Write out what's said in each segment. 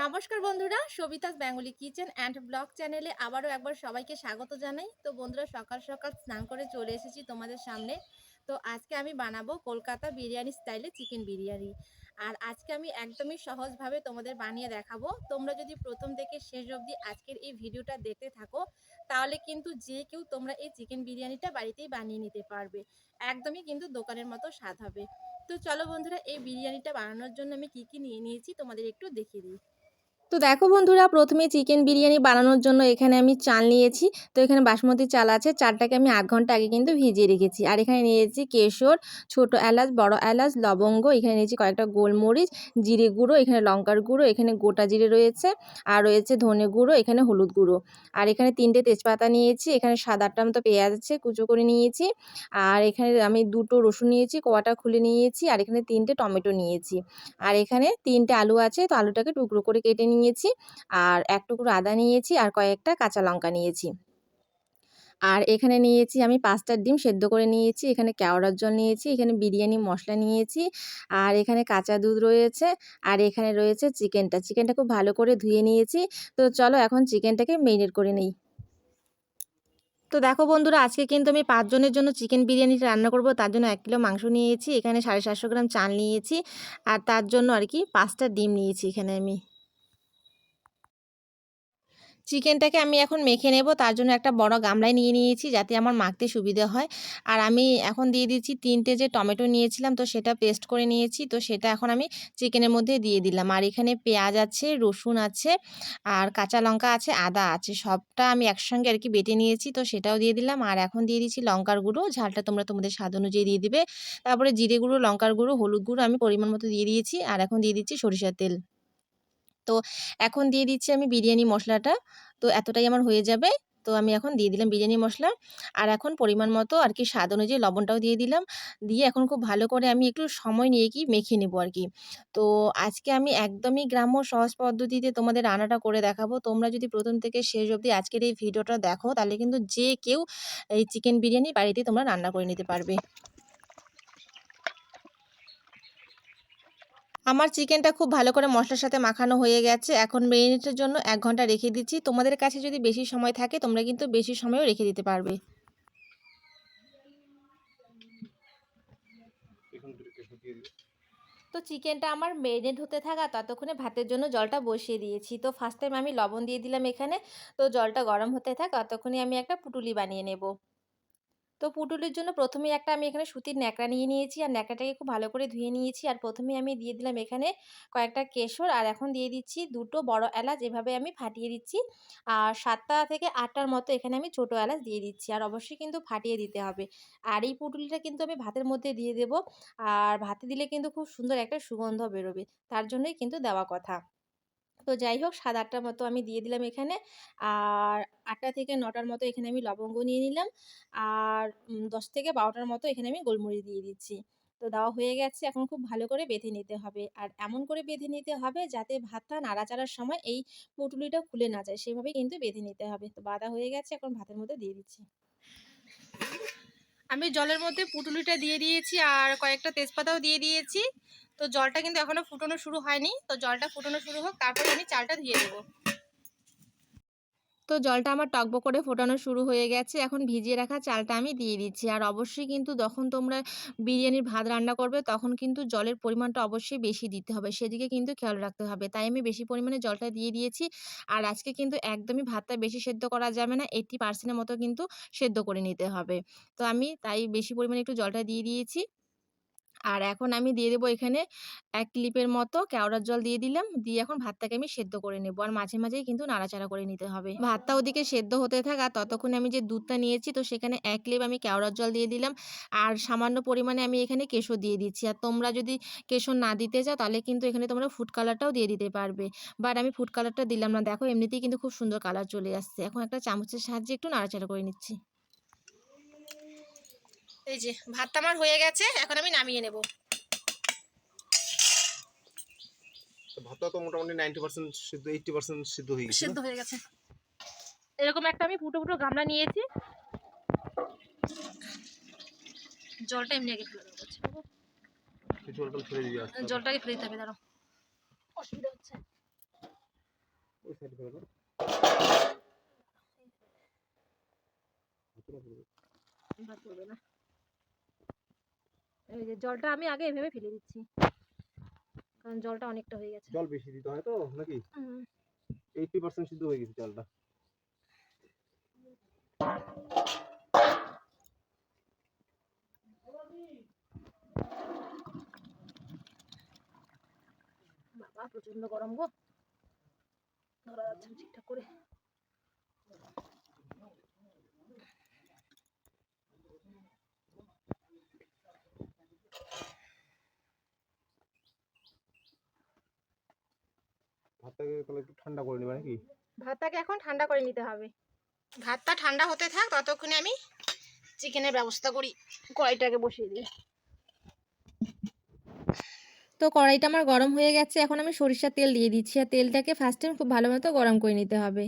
নমস্কার বন্ধুরা, Sabita's Bengali kitchen and blog চ্যানেলে আবারও একবার সবাইকে স্বাগত জানাই। তো বন্ধুরা, সকাল সকাল স্নান করে চলে এসেছি তোমাদের সামনে। তো আজকে আমি বানাবো কলকাতা বিরিয়ানি স্টাইলে চিকেন বিরিয়ানি। আর আজকে আমি একদমই সহজভাবে তোমাদের বানিয়ে দেখাবো। তোমরা যদি প্রথম থেকে শেষ অবধি আজকের এই ভিডিওটা দেখতে থাকো, তাহলে কিন্তু যে কেউ তোমরা এই চিকেন বিরিয়ানিটা বাড়িতেই বানিয়ে নিতে পারবে। একদমই কিন্তু দোকানের মতো স্বাদ হবে। তো চলো বন্ধুরা, এই বিরিয়ানিটা বানানোর জন্য আমি কি কি নিয়ে নিয়েছি তোমাদের একটু দেখিয়ে দিই। তো দেখো বন্ধুরা, প্রথমে চিকেন বিরিয়ানি বানানোর জন্য এখানে আমি চাল নিয়েছি। তো এখানে বাসমতি চাল আছে, চালটাকে আমি আধ ঘণ্টা আগে কিন্তু ভিজিয়ে রেখেছি। আর এখানে নিয়েছি কেশর, ছোট এলাচ, বড় এলাচ, লবঙ্গ, এখানে নিয়েছি কয়েকটা গোলমরিচ, জিরে গুঁড়ো, এখানে লঙ্কার গুঁড়ো, এখানে গোটা জিরে রয়েছে, আর রয়েছে ধনে গুঁড়ো, এখানে হলুদ গুঁড়ো। আর এখানে তিনটে তেজপাতা নিয়েছি, এখানে আটটা মতো পেঁয়াজ আছে, কুচো করে নিয়েছি। আর এখানে আমি দুটো রসুন নিয়েছি, কোয়াটা খুলে নিয়েছি, আর এখানে তিনটে টমেটো নিয়েছি। আর এখানে তিনটে আলু আছে, তো আলুটাকে টুকরো করে কেটে নিয়েছি। আর এক টুকরো আদা নিয়েছি আর কয়েকটা কাঁচা লঙ্কা নিয়েছি। আর এখানে নিয়েছি আমি পাঁচটার ডিম সেদ্ধ করে নিয়েছি। এখানে কেওড়ার জল নিয়েছি, এখানে বিরিয়ানি মশলা নিয়েছি। আর এখানে কাঁচা দুধ রয়েছে আর এখানে রয়েছে চিকেনটা। চিকেনটা খুব ভালো করে ধুয়ে নিয়েছি। তো চলো এখন চিকেনটাকে মেরিনেট করে নিই। তো দেখো বন্ধুরা, আজকে কিন্তু আমি পাঁচজনের জন্য চিকেন বিরিয়ানিটা রান্না করব। তার জন্য এক কিলো মাংস নিয়েছি। এখানে সাড়ে সাতশো গ্রাম চাল নিয়েছি। আর তার জন্য আর কি পাঁচটা ডিম নিয়েছি এখানে আমি। চিকেনটাকে আমি এখন মেখে নেব। তার জন্য একটা বড় গামলায় নিয়ে নিয়েছি যাতে আমার মাখতে সুবিধা হয়। আর আমি এখন দিয়ে দিচ্ছি তিনটে যে টমেটো নিয়েছিলাম, তো সেটা পেস্ট করে নিয়েছি। তো সেটা এখন আমি চিকেনের মধ্যে দিয়ে দিলাম। আর এখানে পেঁয়াজ আছে, রসুন আছে, আর কাঁচা লঙ্কা আছে, আদা আছে। সবটা আমি একসঙ্গে আর কি বেটে নিয়েছি, তো সেটাও দিয়ে দিলাম। আর এখন দিয়ে দিচ্ছি লঙ্কার গুঁড়ো। ঝালটা তোমরা তোমাদের স্বাদ অনুযায়ী দিয়ে দিবে। তারপরে জিরে গুঁড়ো, লঙ্কার গুঁড়ো, হলুদ গুঁড়ো আমি পরিমাণ মতো দিয়ে দিয়েছি। আর এখন দিয়ে দিচ্ছি সরিষার তেল। তো এখন দিয়ে দিচ্ছি আমি বিরিয়ানি মশলাটা। তো এতটাই আমার হয়ে যাবে। তো আমি এখন দিয়ে দিলাম বিরিয়ানি মশলা। আর এখন পরিমাণ মতো আর কি স্বাদ অনুযায়ী লবণটাও দিয়ে দিলাম। দিয়ে এখন খুব ভালো করে আমি একটু সময় নিয়ে কি মেখে নেব আর কি। তো আজকে আমি একদমই গ্রাম্য সহজ পদ্ধতিতে তোমাদের রান্নাটা করে দেখাবো। তোমরা যদি প্রথম থেকে শেষ অবধি আজকের এই ভিডিওটা দেখো, তাহলে কিন্তু যে কেউ এই চিকেন বিরিয়ানি বাড়িতে তোমরা রান্না করে নিতে পারবে। আমার চিকেনটা খুব ভালো করে মশলার সাথে মাখানো হয়ে গেছে। এখন মেরিনেটের জন্য এক ঘণ্টা রেখে দিচ্ছি। তোমাদের কাছে যদি বেশি সময় থাকে, তোমরা কিন্তু বেশি সময়ও রেখে দিতে পারবে। তো চিকেনটা আমার মেরিনেট হতে থাকা ততক্ষণে ভাতের জন্য জলটা বসিয়ে দিয়েছি। তো ফার্স্ট টাইম আমি লবণ দিয়ে দিলাম এখানে। তো জলটা গরম হতে থাক, ততক্ষণে আমি একটা পুটুলি বানিয়ে নেব। তো পুটুলির জন্য প্রথমেই একটা আমি এখানে সুতির ন্যাকড়া নিয়ে নিয়েছি। আর ন্যাকড়াটাকে খুব ভালো করে ধুয়ে নিয়েছি। আর প্রথমে আমি দিয়ে দিলাম এখানে কয়েকটা কেশর। আর এখন দিয়ে দিচ্ছি দুটো বড় এলাচ। এভাবে আমি ফাটিয়ে দিচ্ছি। আর সাতটা থেকে আটটার মতো এখানে আমি ছোটো এলাচ দিয়ে দিচ্ছি। আর অবশ্যই কিন্তু ফাটিয়ে দিতে হবে। আর এই পুটুলিটা কিন্তু আমি ভাতের মধ্যে দিয়ে দেবো। আর ভাতে দিলে কিন্তু খুব সুন্দর একটা সুগন্ধ বেরোবে। তার জন্যই কিন্তু দেওয়া কথা। তো যাই হোক, সাত আটটার মতো আমি দিয়ে দিলাম এখানে। আর আটটা থেকে নটার মতো এখানে আমি লবঙ্গ নিয়ে নিলাম। আর দশ থেকে বারোটার মতো এখানে আমি গোলমরিচ দিয়ে দিচ্ছি। তো দেওয়া হয়ে গেছে। এখন খুব ভালো করে বেঁধে নিতে হবে। আর এমন করে বেঁধে নিতে হবে যাতে ভাতটা নাড়াচাড়ার সময় এই পুটুলিটা খুলে না যায়। সেভাবে কিন্তু বেঁধে নিতে হবে। তো বাঁধা হয়ে গেছে। এখন ভাতের মধ্যে দিয়ে দিচ্ছি। আমি জলের মধ্যে পুটুলিটা দিয়ে দিয়েছি। আর কয়েকটা তেজপাতাও দিয়ে দিয়েছি। তো জলটা কিন্তু এখনও ফুটানো শুরু হয়নি। তো জলটা ফুটানো শুরু হোক, তারপরে আমি চালটা ধুয়ে দেবো তো জলটা আমার টকবক করে ফোটানো শুরু হয়ে গেছে। এখন ভিজিয়ে রাখা চালটা আমি দিয়ে দিচ্ছি। আর অবশ্যই কিন্তু যখন তোমরা বিরিয়ানির ভাত রান্না করবে, তখন কিন্তু জলের পরিমাণটা অবশ্যই বেশি দিতে হবে। সেদিকে কিন্তু খেয়াল রাখতে হবে। তাই আমি বেশি পরিমাণে জলটা দিয়ে দিয়েছি। আর আজকে কিন্তু একদমই ভাতটা বেশি সেদ্ধ করা যাবে না। এইটটি পার্সেন্টের মতো কিন্তু সেদ্ধ করে নিতে হবে। তো আমি তাই বেশি পরিমাণে একটু জলটা দিয়ে দিয়েছি। আর এখন আমি দিয়ে দেবো এখানে এক ক্লিপের মতো কেওড়ার জল দিয়ে দিলাম। দিয়ে এখন ভাতটাকে আমি সেদ্ধ করে নেব। আর মাঝে মাঝেই কিন্তু নাড়াচাড়া করে নিতে হবে। ভাতটা ওদিকে সেদ্ধ হতে থাক আর ততক্ষণে আমি যে দুধটা নিয়েছি, তো সেখানে এক ক্লিপ আমি কেওড়ার জল দিয়ে দিলাম। আর সামান্য পরিমাণে আমি এখানে কেশর দিয়ে দিচ্ছি। আর তোমরা যদি কেশর না দিতে চাও, তাহলে কিন্তু এখানে তোমরা ফুড কালারটাও দিয়ে দিতে পারবে। বাট আমি ফুড কালারটা দিলাম না। দেখো, এমনিতেই কিন্তু খুব সুন্দর কালার চলে আসছে। এখন একটা চামচের সাহায্যে একটু নাড়াচাড়া করে নিচ্ছি। এই যে ভাতটা আমার হয়ে গেছে এখন আমি নামিয়ে নেব। ভাতটা তো মোটামুটি নাইনটি পার্সেন্ট সিদ্ধ এইটটি পার্সেন্ট সিদ্ধ হয়ে গেছে সিদ্ধ হয়ে গেছে। এরকম একটা আমি ফুটো ফুটো গামলা নিয়েছি। জলটা এমনি আগে ফেলে দেবো। জলটা ফেলে দিয়ে আসতে জলটাকে ফেলে দিতে হবে দাঁড়ো অসুবিধা হচ্ছে। ওই সাইড করে দাও। ভাত করবে না। এই যে জলটা আমি আগে এভাবে ফেলে দিচ্ছি। কারণ জলটা অনেকটা হয়ে গেছে। জল বেশি দিতে হয় তো নাকি? এইটি পার্সেন্ট সিদ্ধ হয়ে গেছে চালটা বাবা প্রচণ্ড গরম গো। ধরা যাচ্ছে ঠিকঠাক করে। তাহলে একটু ঠান্ডা করে নেবে নাকি? ভাতটাকে এখন ঠান্ডা করে নিতে হবে। ভাতটা ঠান্ডা হতে থাক ততক্ষণে আমি চিকেনের ব্যবস্থা করি। কড়াইটাকে বসিয়ে দিই। তো কড়াইটা আমার গরম হয়ে গেছে এখন আমি সরিষার তেল দিয়ে দিচ্ছি। আর তেলটাকে ফার্স্ট টাইম খুব ভালো মতো গরম করে নিতে হবে।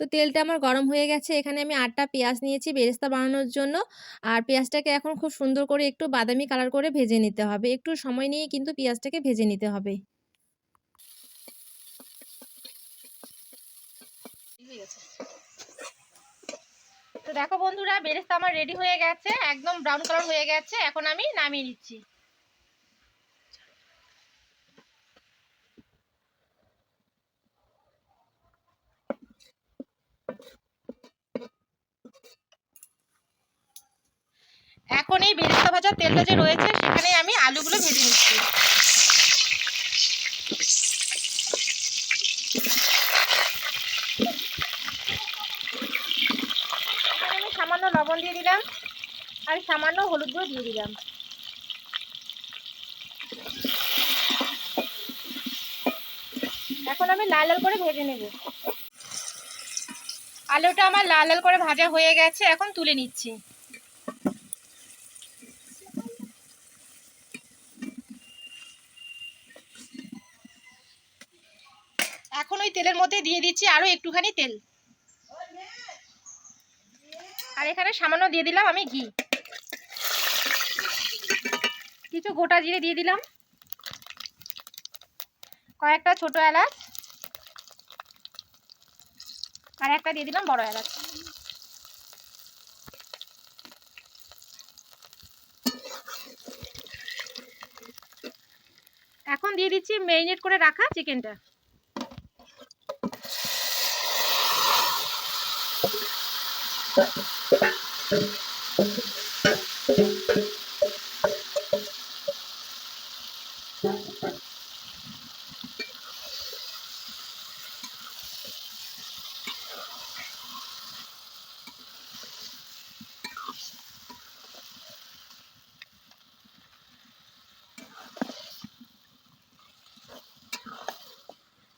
তো তেলটা আমার গরম হয়ে গেছে এখানে আমি আটটা পেঁয়াজ নিয়েছি বেরেস্তা বানানোর জন্য। আর পেঁয়াজটাকে এখন খুব সুন্দর করে একটু বাদামি কালার করে ভেজে নিতে হবে। একটু সময় নিয়ে কিন্তু পেঁয়াজটাকে ভেজে নিতে হবে। তো দেখো বন্ধুরা, বেরেস্তা আমার রেডি হয়ে গেছে, একদম ব্রাউন কালার হয়ে গেছে, এখন আমি নামিয়ে নিচ্ছি। এখন এই বেরেস্তা ভাজার তেলটা যে রয়েছে সেখানে আমি আলুগুলো ভেজে নিচ্ছি এখানে আমি সামান্য লবণ দিয়ে দিলাম। আর সামান্য হলুদ গুঁড়ো দিয়ে দিলাম। এখন আমি লাল লাল করে ভেজে নেব। আলুটা আমার লাল লাল করে ভাজা হয়ে গেছে, এখন তুলে নিচ্ছি। এখন ওই তেলের মধ্যে দিয়ে দিচ্ছি আরও একটুখানি তেল। আর এখানে সামান্য দিয়ে দিলাম আমি ঘি। কিছু গোটা জিরে দিয়ে দিলাম। কয়েকটা ছোট এলাচ। আর একটা দিয়ে দিলাম বড় এলাচ। এখন দিয়ে দিচ্ছি মেরিনেট করে রাখা চিকেনটা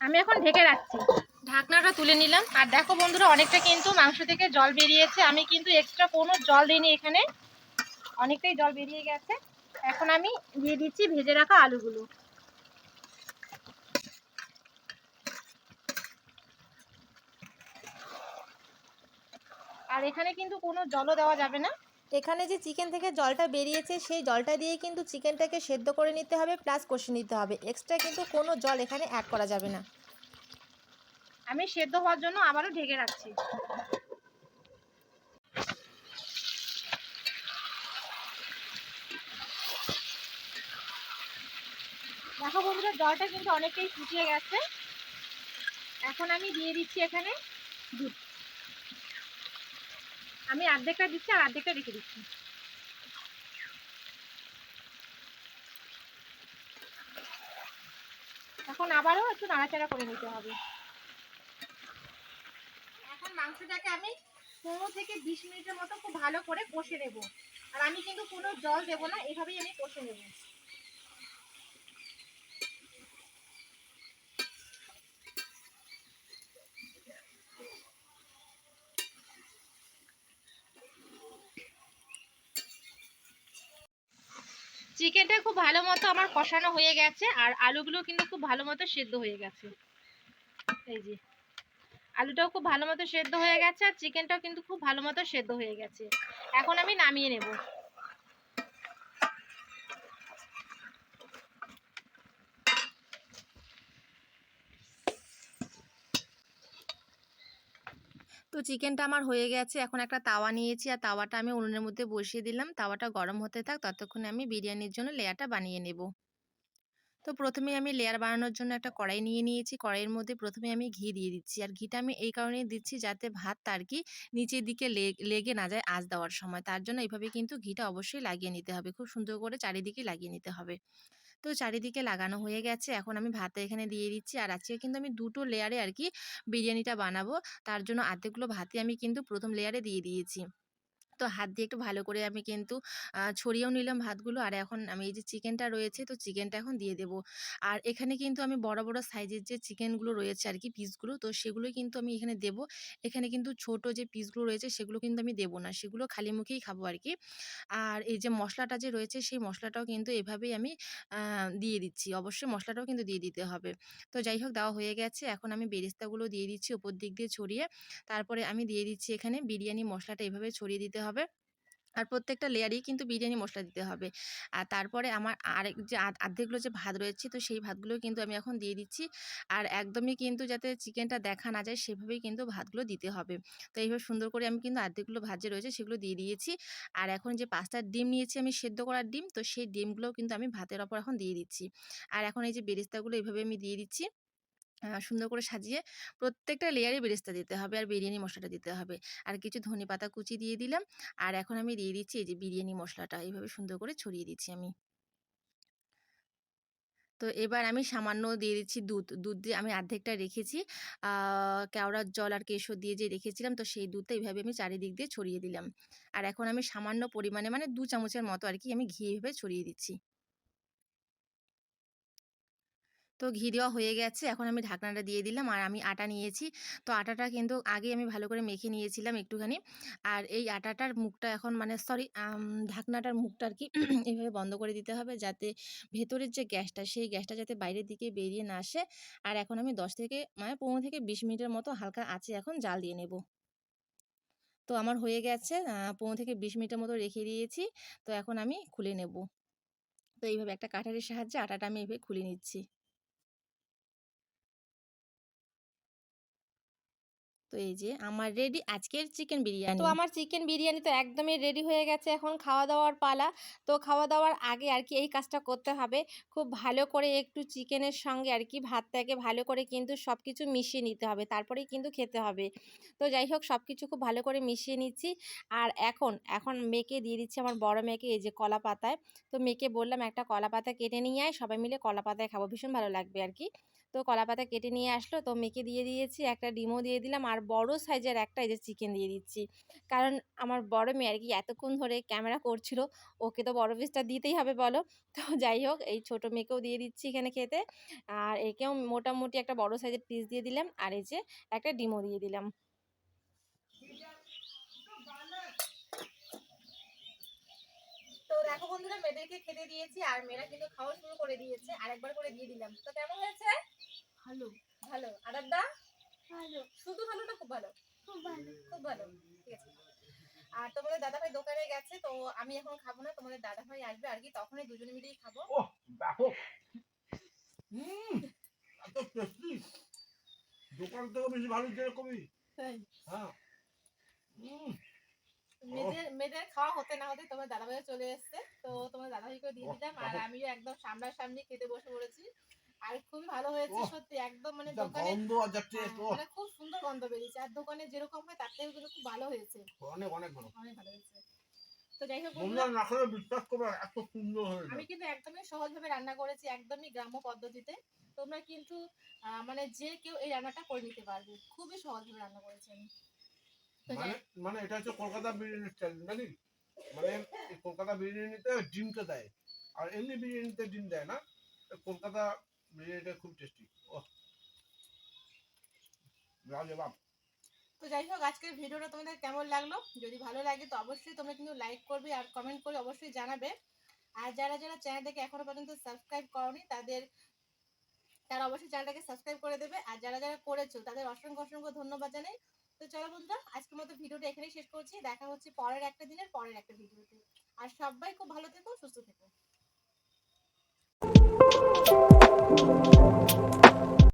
আমি এখন ঢেকে রাখছি। ঢাকনাটা তুলে নিলাম। আর দেখো বন্ধুরা, অনেকটা কিন্তু মাংস থেকে জল বেরিয়েছে। আমি কিন্তু এক্সট্রা কোনো জল দিইনি এখানে। অনেকটাই জল বেরিয়ে গেছে। এখন আমি দিয়ে দিচ্ছি ভেজে রাখা আলুগুলো। আর এখানে কিন্তু কোনো জলও দেওয়া যাবে না। এখানে যে চিকেন থেকে জলটা বেরিয়েছে, সেই জলটা দিয়ে কিন্তু চিকেনটাকে সেদ্ধ করে নিতে হবে প্লাস কষে নিতে হবে। এক্সট্রা কিন্তু কোনো জল এখানে অ্যাড করা যাবে না। আমি সেদ্ধ হওয়ার জন্য আবারও ঢেকে রাখছি। দেখো বন্ধুরা, জলটা কিন্তু অনেকটাই ফুটিয়ে গেছে। এখন আমি দিয়ে দিচ্ছি এখানে দুধ। আমি অর্ধেকটা দিচ্ছি আর অর্ধেকটা রেখে দিচ্ছি। এখন আবারও একটু নাড়াচাড়া করে নিতে হবে। মাংসটাকে আমি পনেরো থেকে বিশ মিনিটের মতো খুব ভালো করে কষে নেব। আর আমি কিন্তু কোনো জল দেবো না, এভাবেই আমি কষে নেব। চিকেনটা খুব ভালো মতো আমার কষানো হয়ে গেছে, আর আলুগুলো কিন্তু খুব ভালো মতো সেদ্ধ হয়ে গেছে। এই যে। আলুটাও খুব ভালো মতো সেদ্ধ হয়ে গেছে আর চিকেনটাও কিন্তু খুব ভালো মতো সেদ্ধ হয়ে গেছে। এখন আমি নামিয়ে নেব। তো চিকেনটা আমার হয়ে গেছে, এখন একটা তাওয়া নিয়েছি আর তাওয়াটা আমি উনুনের মধ্যে বসিয়ে দিলাম। তাওয়াটা গরম হতে থাক, ততক্ষণে আমি বিরিয়ানির জন্য লেয়ারটা বানিয়ে নেব। তো প্রথমে আমি লেয়ার বানানোর জন্য একটা কড়াই নিয়ে নিয়েছি। কড়াইয়ের মধ্যে প্রথমে আমি ঘি দিয়ে দিচ্ছি। আর ঘিটা আমি এই কারণেই দিচ্ছি যাতে ভাতটা আর কি নিচের দিকে লেগে না যায় আঁচ দেওয়ার সময়। তার জন্য এইভাবে কিন্তু ঘিটা অবশ্যই লাগিয়ে নিতে হবে। খুব সুন্দর করে চারিদিকে লাগিয়ে নিতে হবে। তো চারিদিকে লাগানো হয়ে গেছে। এখন আমি ভাতটা এখানে দিয়ে দিচ্ছি। আর আজকে কিন্তু আমি দুটো লেয়ারে আর কি বিরিয়ানিটা বানাবো। তার জন্য আর্ধেকগুলো ভাতই আমি কিন্তু প্রথম লেয়ারে দিয়ে দিয়েছি। তো হাত দিয়ে একটু ভালো করে আমি কিন্তু ছড়িয়েও নিলাম ভাতগুলো। আর এখন আমি এই যে চিকেনটা রয়েছে, তো চিকেনটা এখন দিয়ে দেবো। আর এখানে কিন্তু আমি বড় বড় সাইজের যে চিকেনগুলো রয়েছে আর কি পিসগুলো, তো সেগুলো কিন্তু আমি এখানে দেব। এখানে কিন্তু ছোট যে পিসগুলো রয়েছে, সেগুলো কিন্তু আমি দেবো না। সেগুলো খালি মুখেই খাব আর কি আর এই যে মশলাটা যে রয়েছে, সেই মশলাটাও কিন্তু এভাবেই আমি দিয়ে দিচ্ছি। অবশ্যই মশলাটাও কিন্তু দিয়ে দিতে হবে। তো যাই হোক, দেওয়া হয়ে গেছে। এখন আমি বেরেস্তাগুলো দিয়ে দিচ্ছি ওপর দিক দিয়ে ছড়িয়ে। তারপরে আমি দিয়ে দিচ্ছি এখানে বিরিয়ানি মশলাটা এভাবে ছড়িয়ে দিতে হবে। আর প্রত্যেকটা লেয়ারেই কিন্তু বিরিয়ানি মশলা দিতে হবে। আর তারপরে আমার আরেক যে আর্ধেকগুলো যে ভাত রয়েছে, তো সেই ভাতগুলো কিন্তু আমি এখন দিয়ে দিচ্ছি। আর একদমই কিন্তু যাতে চিকেনটা দেখা না যায়, সেভাবেই কিন্তু ভাতগুলো দিতে হবে। তো এইভাবে সুন্দর করে আমি কিন্তু আর্ধেকগুলো ভাত যে রয়েছে, সেগুলো দিয়ে দিয়েছি। আর এখন যে পাঁচটা ডিম নিয়েছি, আমি সেদ্ধ করার ডিম, তো সেই ডিমগুলোও কিন্তু আমি ভাতের ওপর এখন দিয়ে দিচ্ছি। আর এখন এই যে বেরেস্তাগুলো, এইভাবে আমি দিয়ে দিচ্ছি। সুন্দর করে সাজিয়ে প্রত্যেকটা লেয়ারে বেরেস্তা দিতে হবে আর বিরিয়ানি মশলাটা দিতে হবে। আর কিছু ধনে পাতা কুচি দিয়ে দিলাম। আর এখন আমি দিয়ে দিচ্ছি এই যে বিরিয়ানি মশলাটা। এইভাবে সুন্দর করে ছড়িয়ে দিচ্ছি আমি। তো এবার আমি সামান্য দিয়ে দিচ্ছি দুধ। দুধ দিয়ে আমি অর্ধেকটা রেখেছি। কেওড়ার জল আর কেশর দিয়ে যে রেখেছিলাম, তো সেই দুধটা এইভাবে আমি চারিদিক দিয়ে ছড়িয়ে দিলাম। আর এখন আমি সামান্য পরিমাণে মানে দু চামচের মতো আর কি আমি ঘি এভাবে ছড়িয়ে দিচ্ছি। তো ঘি দেওয়া হয়ে গেছে। এখন আমি ঢাকনাটা দিয়ে দিলাম আর আমি আটা নিয়েছি। তো আটাটা কিন্তু আগে আমি ভালো করে মেখে নিয়েছিলাম একটুখানি। আর এই আটাটার মুখটা এখন মানে সরি ঢাকনাটার মুখটা আর কি এইভাবে বন্ধ করে দিতে হবে যাতে ভেতরের যে গ্যাসটা, সেই গ্যাসটা যাতে বাইরের দিকে বেরিয়ে না আসে। আর এখন আমি দশ থেকে মানে পনেরো থেকে বিশ মিনিটের মতো হালকা আছে এখন জাল দিয়ে নেব। তো আমার হয়ে গেছে পনেরো থেকে বিশ মিনিটের মতো রেখে দিয়েছি। তো এখন আমি খুলে নেব। তো এইভাবে একটা কাঠারের সাহায্যে আটাটা আমি এইভাবে খুলে নিচ্ছি। তো এই যে আমার রেডি আজকের চিকেন বিরিয়ানি। তো আমার চিকেন বিরিয়ানি তো একদমই রেডি হয়ে গেছে এখন খাওয়া দাওয়ার পালা। তো খাওয়া দাওয়ার আগে আর কি এই কাজটা করতে হবে। খুব ভালো করে একটু চিকেনের সঙ্গে আর কি ভাতটাকে ভালো করে কিন্তু সব কিছু মিশিয়ে নিতে হবে। তারপরেই কিন্তু খেতে হবে। তো যাই হোক সব কিছু খুব ভালো করে মিশিয়ে নিচ্ছি। আর এখন এখন মেয়েকে দিয়ে দিচ্ছি আমার বড় মেয়েকে এই যে কলা পাতায়। তো মেয়েকে বললাম একটা কলা পাতা কেটে নিয়ে আয় সবাই মিলে কলা পাতায় খাব। ভীষণ ভালো লাগবে আর কি। তো কলা পাতা কেটে নিয়ে আসলো। তো মেখে দিয়ে দিয়েছি, একটা ডিমও দিয়ে দিলাম। আর বড় সাইজের একটা এই যে চিকেন দিয়ে দিচ্ছি। কারণ আমার বড় মেয়ে আর কি এতক্ষণ ধরে ক্যামেরা করছিল, ওকে তো বড় পিসটা দিতেই হবে বলো। তো যাই হোক, এই ছোট মেয়েকেও দিয়ে দিচ্ছি এখানে খেতে। আর একেও মোটামুটি একটা বড় সাইজের পিস দিয়ে দিলাম। আর এই যে একটা ডিমও দিয়ে দিলাম। দেখো বন্ধুরা মেয়েদেরকে খেতে দিয়েছি আর মেয়েরা কিন্তু খাওয়া শুরু করে দিয়েছে। আরেকবার করে দিয়ে দিলাম। তো কেমন হয়েছে? ভালো। ভালো। আর আরাধ্যা ভালো। শুধু ভালো না খুব ভালো। খুব ভালো। খুব ভালো। ঠিক আছে। আর তোমাদের দাদাভাই দোকানে গেছে তো আমি এখন খাব না তোমাদের দাদাভাই আসবে আর কি তখনই দুজনে মিলেই খাব। ও ব্যাপক হুম এত টেস্টি দোকান থেকে বেশি ভালো যেরকমই হ্যাঁ। হুম। মেয়েদের মেয়েদের খাওয়া হতে না হতে তোমার দাদাভাই চলে এসছে। তো তোমার দাদাভাইকে দিয়ে দিলাম আর আমিও একদম সামনাসামনি খেতে বসে পড়েছি। আর খুবই ভালো হয়েছে সত্যি একদম মানে দোকানে হ্যাঁ, মানে খুব সুন্দর গন্ধ বেরিয়েছে। আর দোকানে যেরকম হয় তার থেকেও কিন্তু খুব ভালো হয়েছে। অনেক অনেক ভালো। অনেক ভালো হয়েছে। তো যাই হোক তোমরা বন্ধুরা, না খেলে বিশ্বাস করবে এত সুন্দর হয়েছে আমি কিন্তু একদমই সহজভাবে রান্না করেছি একদমই গ্রাম্য পদ্ধতিতে। তোমরা কিন্তু মানে যে কেউ এই রান্নাটা করে নিতে পারবে। খুবই সহজভাবে রান্না করেছি আমি। মানে যাই- মানে এটা হচ্ছে কলকাতা বিরিয়ানি স্টাইল নাকি মানে কলকাতা বিরিয়ানিতে ডিমটা দেয়। আর এমনি বিরিয়ানিতে ডিম দেয় না কলকাতা বিরিয়ানিটা খুব টেস্টি ও লাজবাব তো যাই হোক আজকের ভিডিওটা তোমাদের কেমন লাগল? যদি ভালো লাগে তো অবশ্যই তোমরা কিন্তু লাইক করবে আর কমেন্ট করে অবশ্যই জানাবে। আর যারা যারা চ্যানেলটাকে এখনও পর্যন্ত সাবস্ক্রাইব করনি তাদের তারা অবশ্যই চ্যানেলটাকে সাবস্ক্রাইব করে দেবে। আর যারা যারা করেছ তাদের অসংখ্য অসংখ্য ধন্যবাদ জানাই। তো চলো বন্ধুরা, আজকের মতো ভিডিওটা এখানেই শেষ করছি। দেখা হচ্ছে পরের একটা দিনের পরের একটা ভিডিওতে। আর সবাই খুব ভালো থেকো, সুস্থ থেকো।